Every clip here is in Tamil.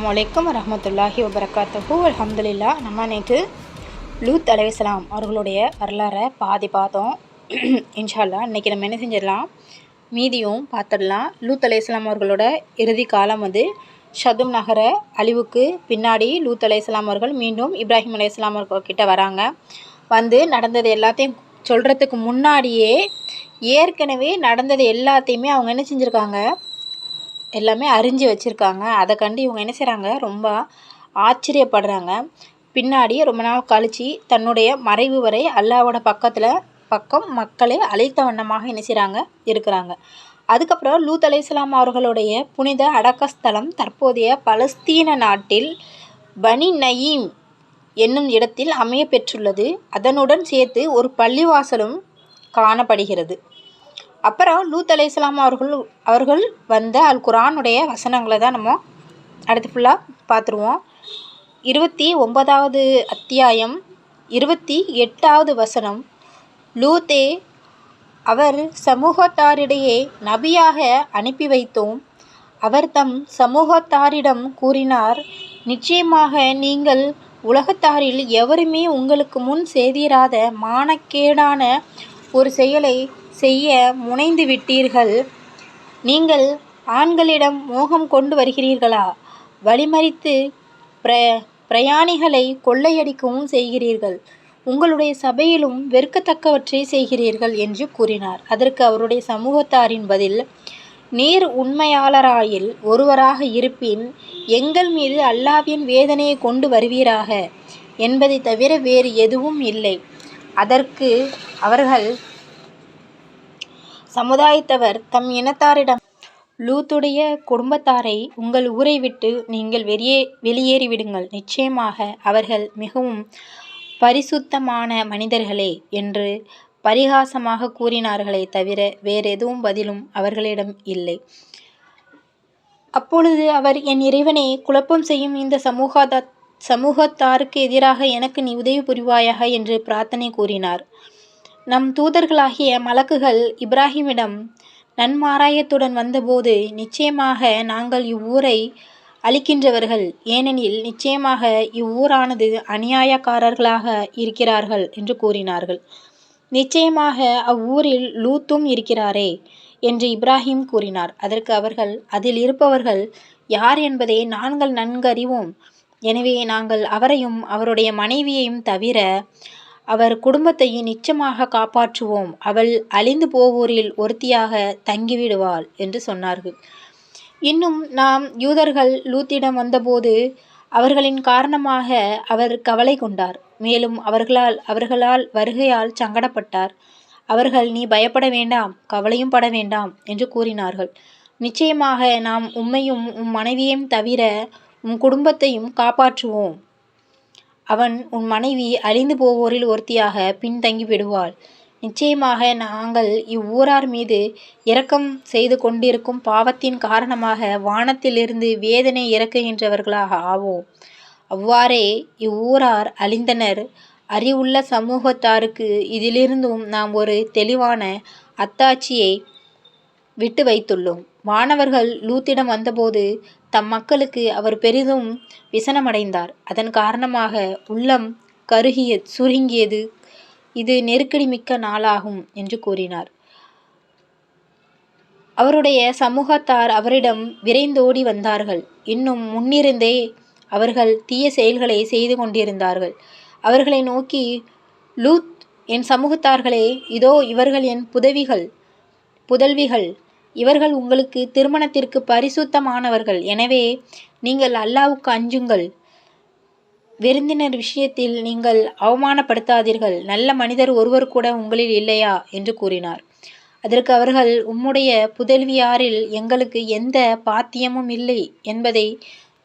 அஸ்லாம் வலைக்கம் வரமத்துல்லாஹி வபரகாத்தூ அலமதுல்லா நம்ம நேற்று லூத் அலைஹிஸ்ஸலாம் அவர்களுடைய வரலாறை பாதி பார்த்தோம். இன்ஷா அல்லாஹ் இன்றைக்கி நம்ம என்ன செஞ்சிடலாம்? மீதியும் பார்த்துடலாம். லூத் அலையாம் அவர்களோட இறுதி காலம் வந்து ஷதும் நகர அழிவுக்கு பின்னாடி லூத் அலையாம் அவர்கள் மீண்டும் இப்ராஹிம் அலையாம் அவர்கள் கிட்ட வராங்க. வந்து நடந்தது எல்லாத்தையும் சொல்கிறதுக்கு முன்னாடியே ஏற்கனவே நடந்தது எல்லாத்தையுமே அவங்க என்ன செஞ்சுருக்காங்க? எல்லாமே அறிஞ்சு வச்சுருக்காங்க. அதை கண்டு இவங்க என்ன செய்கிறாங்க ரொம்ப ஆச்சரியப்படுறாங்க. பின்னாடி ரொம்ப நாள் கழித்து தன்னுடைய மறைவு வரை அல்லாவோட பக்கத்தில் பக்கம் மக்களை அழைத்த வண்ணமாக என்ன செய்கிறாங்க இருக்கிறாங்க. அதுக்கப்புறம் லூத் அலைஹிஸ்ஸலாம் அவர்களுடைய புனித அடக்கஸ்தலம் தற்போதைய பலஸ்தீன நாட்டில் பனி நயீம் என்னும் இடத்தில் அமைய பெற்றுள்ளது. அதனுடன் சேர்த்து ஒரு பள்ளிவாசலும் காணப்படுகிறது. அப்புறம் லூத் இஸ்லாம் அவர்கள் அவர்கள் வந்த அல் குரானுடைய வசனங்களை தான் நம்ம அடுத்து ஃபுல்லாக பார்த்துருவோம். இருபத்தி ஒன்பதாவது அத்தியாயம் இருபத்தி எட்டாவது வசனம். லூத்தே அவர் சமூகத்தாரிடையே நபியாக அனுப்பி வைத்தோம். அவர் தம் சமூகத்தாரிடம் கூறினார் நிச்சயமாக நீங்கள் உலகத்தாரில் எவருமே உங்களுக்கு முன் செய்திராத மானக்கேடான ஒரு செயலை செய்ய முனைந்து விட்டீர்கள். நீங்கள் ஆண்களிடம் மோகம் கொண்டு வருகிறீர்களா? வழிமறித்து பிர பிரயாணிகளை கொள்ளையடிக்கவும் செய்கிறீர்கள். உங்களுடைய சபையிலும் வெறுக்கத்தக்கவற்றை செய்கிறீர்கள் என்று கூறினார். அதற்கு அவருடைய சமூகத்தாரின் பதில் நீர் உண்மையாளராயில் ஒருவராக இருப்பின் எங்கள் மீது அல்லாவின் வேதனையை கொண்டு வருவீராக என்பதை தவிர வேறு எதுவும் இல்லை. அதற்கு அவர்கள் சமுதாயத்தவர் தம் இனத்தாரிடம் லூத்துடைய குடும்பத்தாரை உங்கள் ஊரை விட்டு நீங்கள் வெளியே வெளியேறிவிடுங்கள். நிச்சயமாக அவர்கள் மிகவும் பரிசுத்தமான மனிதர்களே என்று பரிகாசமாக கூறினார்களே தவிர வேறெதுவும் பதிலும் அவர்களிடம் இல்லை. அப்பொழுது அவர் என் இறைவனே குழப்பம் செய்யும் இந்த சமூகதா சமூகத்தாருக்கு எதிராக எனக்கு நீ உதவி புரிவாயாக என்று பிரார்த்தனை கூறினார். நம் தூதர்களாகிய மலக்குகள் இப்ராஹிமிடம் நன்மாராயத்துடன் வந்தபோது நிச்சயமாக நாங்கள் இவ்வூரை அழிக்கின்றவர்கள். ஏனெனில் நிச்சயமாக இவ்வூரானது அநியாயக்காரர்களாக இருக்கிறார்கள் என்று கூறினார்கள். நிச்சயமாக அவ்வூரில் லூத்தும் இருக்கிறாரே என்று இப்ராஹிம் கூறினார். அதற்கு அவர்கள் அதில் இருப்பவர்கள் யார் என்பதை நாங்கள் நன்கறிவோம். எனவே நாங்கள் அவரையும் அவருடைய மனைவியையும் தவிர அவர் குடும்பத்தையும் நிச்சயமாக காப்பாற்றுவோம். அவள் அழிந்து போவோரில் ஒருத்தியாக தங்கிவிடுவாள் என்று சொன்னார்கள். இன்னும் நாம் யூதர்கள் லூத்திடம் வந்தபோது அவர்களின் காரணமாக அவர் கவலை கொண்டார். மேலும் அவர்களால் அவர்களால் வருகையால் சங்கடப்பட்டார். அவர்கள் நீ பயப்பட வேண்டாம் கவலையும் பட வேண்டாம் என்று கூறினார்கள். நிச்சயமாக நாம் உம்மையும் உம் மனைவியையும் தவிர உன் குடும்பத்தையும் காப்பாற்றுவோம். அவன் உன் மனைவி அழிந்து போவோரில் ஒருத்தியாக பின்தங்கி விடுவாள் நிச்சயமாக நாங்கள் இவ்வூரார் மீது இரக்கம் செய்து கொண்டிருக்கும் பாவத்தின் காரணமாக வானத்திலிருந்து வேதனை இறக்குகின்றவர்களாக ஆவோம். அவ்வாறே இவ்வூரார் அழிந்தனர். அறிவுள்ள சமூகத்தாருக்கு இதிலிருந்தும் நாம் ஒரு தெளிவான அத்தாட்சியை விட்டு வைத்துள்ளோம். வானவர்கள் லூத்திடம் வந்தபோது தம் மக்களுக்கு அவர் பெரிதும் விசனமடைந்தார். அதன் காரணமாக உள்ளம் கருகிய சுருங்கியது. இது நெருக்கடி மிக்க நாளாகும் என்று கூறினார். அவருடைய சமூகத்தார் அவரிடம் விரைந்தோடி வந்தார்கள். இன்னும் முன்னிருந்தே அவர்கள் தீய செயல்களை செய்து கொண்டிருந்தார்கள். அவர்களை நோக்கி லூத் என் சமூகத்தார்களே இதோ இவர்கள் என் புதவிகள் புதல்விகள். இவர்கள் உங்களுக்கு திருமணத்திற்கு பரிசுத்தமானவர்கள். எனவே நீங்கள் அல்லாவுக்கு அஞ்சுங்கள். விருந்தினர் விஷயத்தில் நீங்கள் அவமானப்படுத்தாதீர்கள். நல்ல மனிதர் ஒருவர் கூட உங்களில் இல்லையா? என்று கூறினார். அதற்கு அவர்கள் உம்முடைய புதல்வியாரில் எங்களுக்கு எந்த பாத்தியமும் இல்லை என்பதை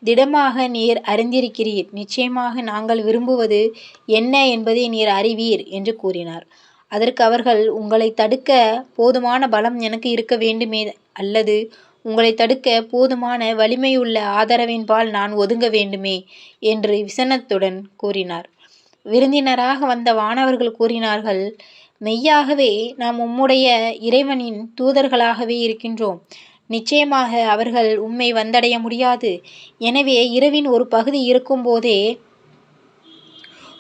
திடமாக நீர் அறிந்திருக்கிறீர். நிச்சயமாக நாங்கள் விரும்புவது என்ன என்பதை நீர் அறிவீர் என்று கூறினார். அதற்கு அவர்கள் உங்களை தடுக்க போதுமான பலம் எனக்கு இருக்க வேண்டுமே அல்லது உங்களை தடுக்க போதுமான வலிமையுள்ள ஆதரவின்பால் நான் ஒதுங்க வேண்டுமே என்று விசனத்துடன் கூறினார். விருந்தினராக வந்த வானவர்கள் கூறினார்கள் மெய்யாகவே நாம் உம்முடைய இறைவனின் தூதர்களாகவே இருக்கின்றோம். நிச்சயமாக அவர்கள் உம்மை வந்தடைய முடியாது. எனவே இரவின் ஒரு பகுதி இருக்கும்போதே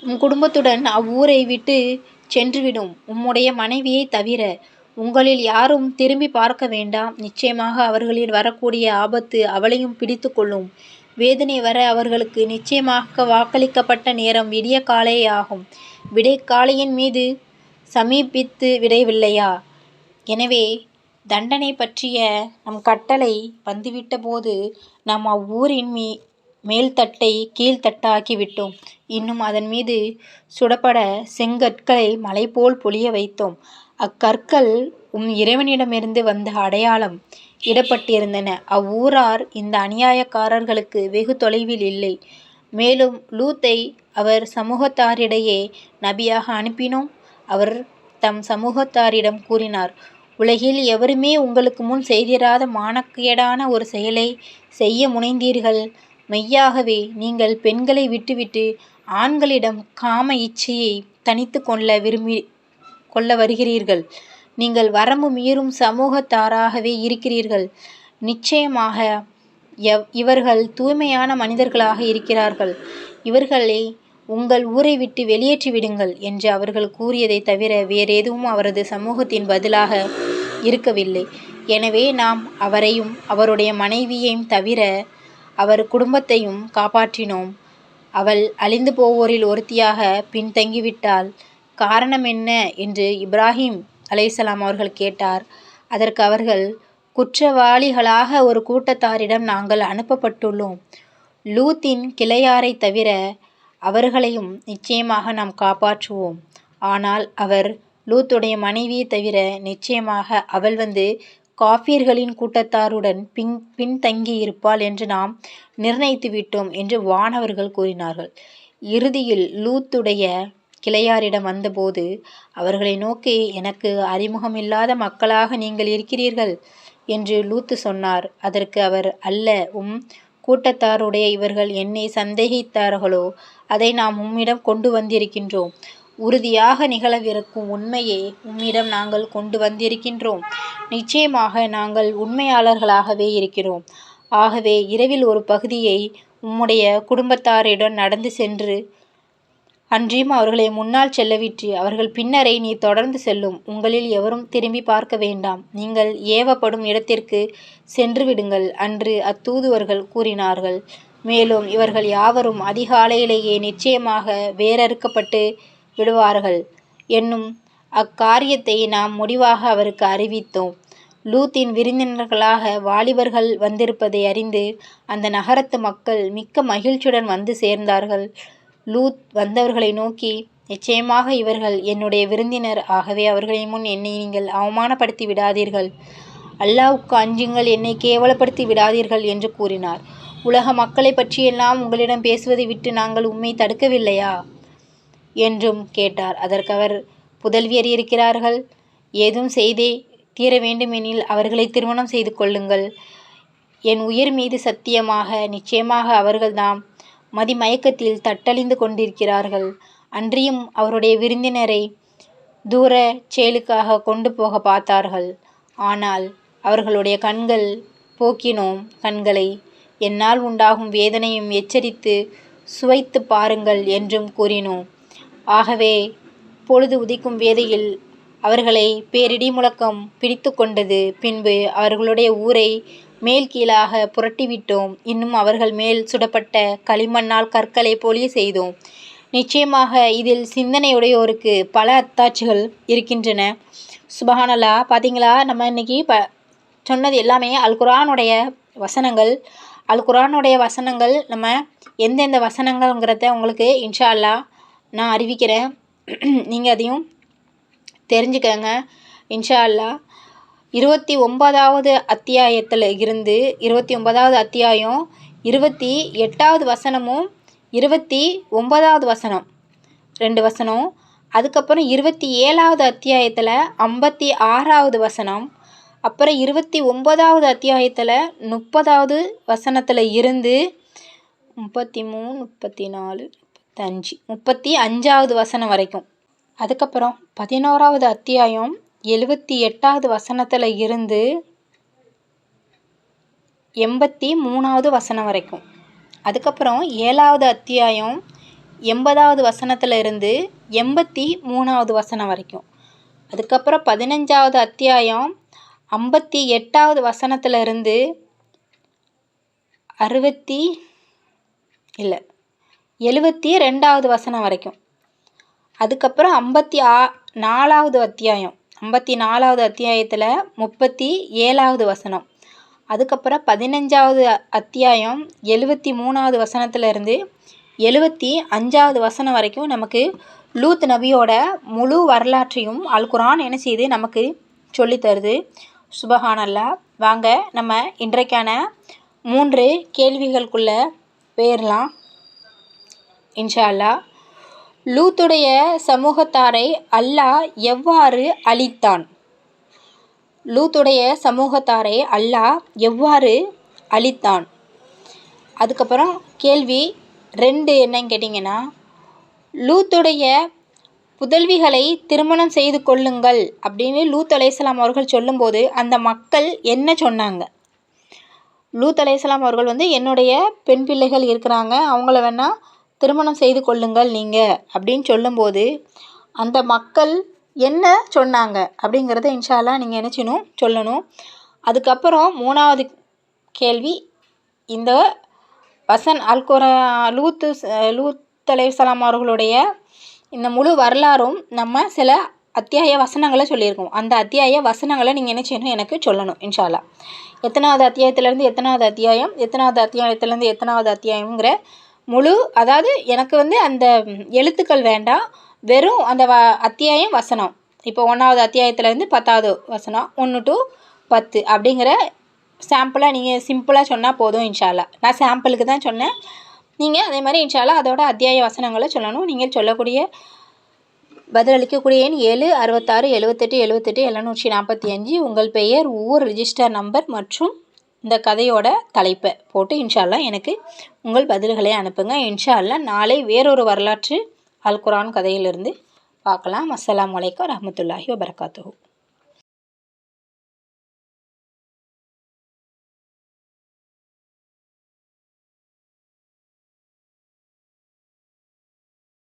உன் குடும்பத்துடன் அவ்வூரை விட்டு சென்றுவிடும். உம்முடைய மனைவியை தவிர உங்களில் யாரும் திரும்பி பார்க்க வேண்டாம். நிச்சயமாக அவர்களில் வரக்கூடிய ஆபத்து அவளையும் பிடித்து கொள்ளும். வேதனை வர அவர்களுக்கு நிச்சயமாக வாக்களிக்கப்பட்ட நேரம் விடிய காலையாகும் ஆகும். விடைக்காலையின் மீது சமீபித்து விடவில்லையா? எனவே தண்டனை பற்றிய நம் கட்டளை வந்துவிட்ட போது நாம் அவ்வூரின் மீ மேல்தட்டை கீழ்த்தட்டாக்கி விட்டோம் இன்னும் அதன் மீது சுடப்பட செங்கற்களை மலை போல் பொழிய வைத்தோம். அக்கற்கள் உம் இறைவனிடமிருந்து வந்த அடையாளம் இடப்பட்டிருந்தன. அவ்வூரார் இந்த அநியாயக்காரர்களுக்கு வெகு தொலைவில் இல்லை. மேலும் லூத்தை அவர் சமூகத்தாரிடையே நபியாக அனுப்பினோம். அவர் தம் சமூகத்தாரிடம் கூறினார் உலகில் எவருமே உங்களுக்கு முன் செய்திராத மானக்கேடான ஒரு செயலை செய்ய முனைந்தீர்கள். மெய்யாகவே நீங்கள் பெண்களை விட்டுவிட்டு ஆண்களிடம் காம இச்சையை தனித்து கொள்ள விரும்பி கொள்ள வருகிறீர்கள். நீங்கள் வரம்பு மீறும் சமூகத்தாராகவே இருக்கிறீர்கள். நிச்சயமாக எவ் இவர்கள் தூய்மையான மனிதர்களாக இருக்கிறார்கள். இவர்களை உங்கள் ஊரை விட்டு வெளியேற்றி விடுங்கள் என்று அவர்கள் கூறியதை தவிர வேறெதுவும் அவரது சமூகத்தின் பதிலாக இருக்கவில்லை. எனவே நாம் அவரையும் அவருடைய மனைவியையும் தவிர அவர் குடும்பத்தையும் காப்பாற்றினோம். அவள் அழிந்து போவோரில் ஒருத்தியாக பின்தங்கிவிட்டாள் காரணம் என்ன? என்று இப்ராஹிம் அலைசலாம் அவர்கள் கேட்டார். அதற்கு அவர்கள் குற்றவாளிகளாக ஒரு கூட்டத்தாரிடம் நாங்கள் அனுப்பப்பட்டுள்ளோம். லூத்தின் கிளையாரை தவிர அவர்களையும் நிச்சயமாக நாம் காப்பாற்றுவோம். ஆனால் அவர் லூத்துடைய மனைவியை தவிர நிச்சயமாக அவள் வந்து காஃபியர்களின் கூட்டத்தாருடன் பின் பின்தங்கியிருப்பாள் என்று நாம் நிர்ணயித்து விட்டோம் என்று வானவர்கள் கூறினார்கள். இறுதியில் லூத்துடைய கிளையாரிடம் வந்தபோது அவர்களை நோக்கி எனக்கு அறிமுகமில்லாத மக்களாக நீங்கள் இருக்கிறீர்கள் என்று லூத்து சொன்னார். அதற்கு அவர் அல்ல உம் கூட்டத்தாருடைய இவர்கள் என்னை சந்தேகித்தார்களோ அதை நாம் உம்மிடம் கொண்டு வந்திருக்கின்றோம். உறுதியாக நிகழவிருக்கும் உண்மையை உம்மிடம் நாங்கள் கொண்டு வந்திருக்கின்றோம். நிச்சயமாக நாங்கள் உண்மையாளர்களாகவே இருக்கிறோம். ஆகவே இரவில் ஒரு பகுதியை உம்முடைய குடும்பத்தாரிடம் நடந்து சென்று அன்றியும் அவர்களை முன்னால் செல்லவிட்டு அவர்கள் பின்னரை நீ தொடர்ந்து செல்லும். உங்களில் எவரும் திரும்பி பார்க்க வேண்டாம். நீங்கள் ஏவப்படும் இடத்திற்கு சென்று விடுங்கள் அன்று அத்தூதுவர்கள் கூறினார்கள். மேலும் இவர்கள் யாவரும் அதிகாலையிலேயே நிச்சயமாக வேறறுக்கப்பட்டு விடுவார்கள். என்னும் அக்காரியத்தை நாம் முடிவாக அவருக்கு அறிவித்தோம். லூத்தின் விருந்தினர்களாக வாலிபர்கள் வந்திருப்பதை அறிந்து அந்த நகரத்து மக்கள் மிக்க மகிழ்ச்சியுடன் வந்து சேர்ந்தார்கள். லூத் வந்தவர்களை நோக்கி நிச்சயமாக இவர்கள் என்னுடைய விருந்தினர். ஆகவே அவர்களின் முன் என்னை நீங்கள் அவமானப்படுத்தி விடாதீர்கள். அல்லாவுக்கு அஞ்சுங்கள். என்னை கேவலப்படுத்தி விடாதீர்கள் என்று கூறினார். உலக மக்களை பற்றியெல்லாம் உங்களிடம் பேசுவதை விட்டு நாங்கள் உண்மை தடுக்கவில்லையா? என்றும் கேட்டார். அதற்கு அவர் புதல்வியர் இருக்கிறார்கள். ஏதும் செய்தே தீர வேண்டுமெனில் அவர்களை திருமணம் செய்து கொள்ளுங்கள். என் உயிர் மீது சத்தியமாக நிச்சயமாக அவர்கள்தாம் மதிமயக்கத்தில் தட்டழிந்து கொண்டிருக்கிறார்கள். அன்றியும் அவருடைய விருந்தினரை தூர செயலுக்காக கொண்டு போக பார்த்தார்கள். ஆனால் அவர்களுடைய கண்கள் போக்கினோம். கண்களை என்னால் உண்டாகும் வேதனையும் எச்சரித்து சுவைத்து பாருங்கள் என்றும் கூறினோம். ஆகவே பொழுது உதிக்கும் வேதியில் அவர்களை பேரிடி முழக்கம் பிடித்து கொண்டது. பின்பு அவர்களுடைய ஊரை மேல் கீழாக புரட்டிவிட்டோம். இன்னும் அவர்கள் மேல் சுடப்பட்ட களிமண்ணால் கற்களை பொழிய செய்தோம். நிச்சயமாக இதில் சிந்தனையுடையோருக்கு பல அத்தாட்சிகள் இருக்கின்றன. சுபஹானலா பார்த்தீங்களா நம்ம இன்னைக்கு ப சொன்னது எல்லாமே அல் குரானுடைய வசனங்கள். அல்குரானுடைய வசனங்கள் நம்ம எந்தெந்த வசனங்கள்ங்கிறத உங்களுக்கு இன்ஷா அல்லா நான் அறிவிக்கிறேன். நீங்கள் அதையும் தெரிஞ்சுக்கங்க. இன்ஷா அல்லா இருபத்தி ஒன்பதாவது அத்தியாயத்தில் இருந்து இருபத்தி ஒன்பதாவது அத்தியாயம் இருபத்தி எட்டாவது வசனமும் இருபத்தி ஒன்பதாவது வசனம். ரெண்டு வசனம். அதுக்கப்புறம் இருபத்தி ஏழாவது அத்தியாயத்தில் ஐம்பத்தி ஆறாவது வசனம். அப்புறம் இருபத்தி ஒன்பதாவது அத்தியாயத்தில் முப்பதாவது வசனத்தில் இருந்து முப்பத்தி மூணு முப்பத்தி நாலு முப்பத்தஞ்சு முப்பத்தி அஞ்சாவது வசனம் வரைக்கும். அதுக்கப்புறம் பதினோராவது அத்தியாயம் எழுபத்தி எட்டாவது வசனத்தில் இருந்து எண்பத்தி மூணாவது வசனம் வரைக்கும். அதுக்கப்புறம் ஏழாவது அத்தியாயம் எண்பதாவது வசனத்தில் இருந்து எண்பத்தி மூணாவது வசனம் வரைக்கும். அதுக்கப்புறம் பதினஞ்சாவது அத்தியாயம் ஐம்பத்தி எட்டாவது வசனத்தில் இருந்து அறுபத்தி இல்லை எழுபத்தி ரெண்டாவது வசனம் வரைக்கும். அதுக்கப்புறம் ஐம்பத்தி ஆ நாலாவது அத்தியாயம். ஐம்பத்தி நாலாவது அத்தியாயத்தில் முப்பத்தி ஏழாவது வசனம். அதுக்கப்புறம் பதினஞ்சாவது அத்தியாயம் எழுபத்தி மூணாவது வசனத்துலேருந்து எழுபத்தி அஞ்சாவது வசனம் வரைக்கும் நமக்கு லூத் நபியோட முழு வரலாற்றையும் அல்குரான் என்ன செய்யுது நமக்கு சொல்லித்தருது சுபஹானல்லா. வாங்க நம்ம இன்றைக்கான மூன்று கேள்விகளுக்குள்ள போயிடலாம் இன்ஷா அல்லா லூத்துடைய சமூகத்தாரை அல்லாஹ் எவ்வாறு அழித்தான்? லூத்துடைய சமூகத்தாரை அல்லாஹ் எவ்வாறு அழித்தான்? அதுக்கப்புறம் கேள்வி ரெண்டு என்னன்னு கேட்டிங்கன்னா லூத்துடைய புதல்விகளை திருமணம் செய்து கொள்ளுங்கள் அப்படின்னு லூத் அலையாம் அவர்கள் சொல்லும்போது அந்த மக்கள் என்ன சொன்னாங்க? லூத் அலையாம் அவர்கள் வந்து என்னுடைய பெண் பிள்ளைகள் இருக்கிறாங்க அவங்கள வேணால் திருமணம் செய்து கொள்ளுங்கள் நீங்கள் அப்படின்னு சொல்லும்போது அந்த மக்கள் என்ன சொன்னாங்க அப்படிங்கிறத இன்ஷால்லா நீங்கள் நினச்சினும் சொல்லணும். அதுக்கப்புறம் மூணாவது கேள்வி இந்த வசன் அல்கோரா லூத்து லூத் அலைசலாம் அவர்களுடைய இந்த முழு வரலாறும் நம்ம சில அத்தியாய வசனங்களை சொல்லியிருக்கோம். அந்த அத்தியாய வசனங்களை நீங்கள் என்ன செய்யணும் எனக்கு சொல்லணும் இன்ஷால்லா எத்தனாவது அத்தியாயத்துலேருந்து எத்தனாவது அத்தியாயம் எத்தனாவது அத்தியாயத்துலேருந்து எத்தனாவது அத்தியாயங்கிற முழு அதாவது எனக்கு வந்து அந்த எழுத்துக்கள் வேண்டாம். வெறும் அந்த வ அத்தியாயம் வசனம். இப்போ ஒன்றாவது அத்தியாயத்துலேருந்து பத்தாவது வசனம். ஒன்று டு பத்து அப்படிங்கிற சாம்பிளாக நீங்கள் சிம்பிளாக சொன்னால் போதும் இன்ஷால்லா. நான் சாம்பிளுக்கு தான் சொன்னேன். நீங்கள் அதே மாதிரி இன்ஷால்லா அதோட அத்தியாய வசனங்களை சொல்லணும். நீங்கள் சொல்லக்கூடிய பதிலளிக்கக்கூடிய எண் ஏழு அறுபத்தாறு எழுபத்தெட்டு எழுபத்தெட்டு எழுநூற்றி நாற்பத்தி அஞ்சு. உங்கள் பெயர் ஊர் ரிஜிஸ்டர் நம்பர் மற்றும் இந்த கதையோட தலைப்பை போட்டு இன்ஷால்லா எனக்கு உங்கள் பதில்களை அனுப்புங்க. இன்ஷால்லா நாளை வேறொரு வரலாற்று அல்குரான் கதையிலிருந்து பார்க்கலாம். அஸ்லாம் வலைக்கம் ரஹமத்துல்லாஹி வபரகாத்து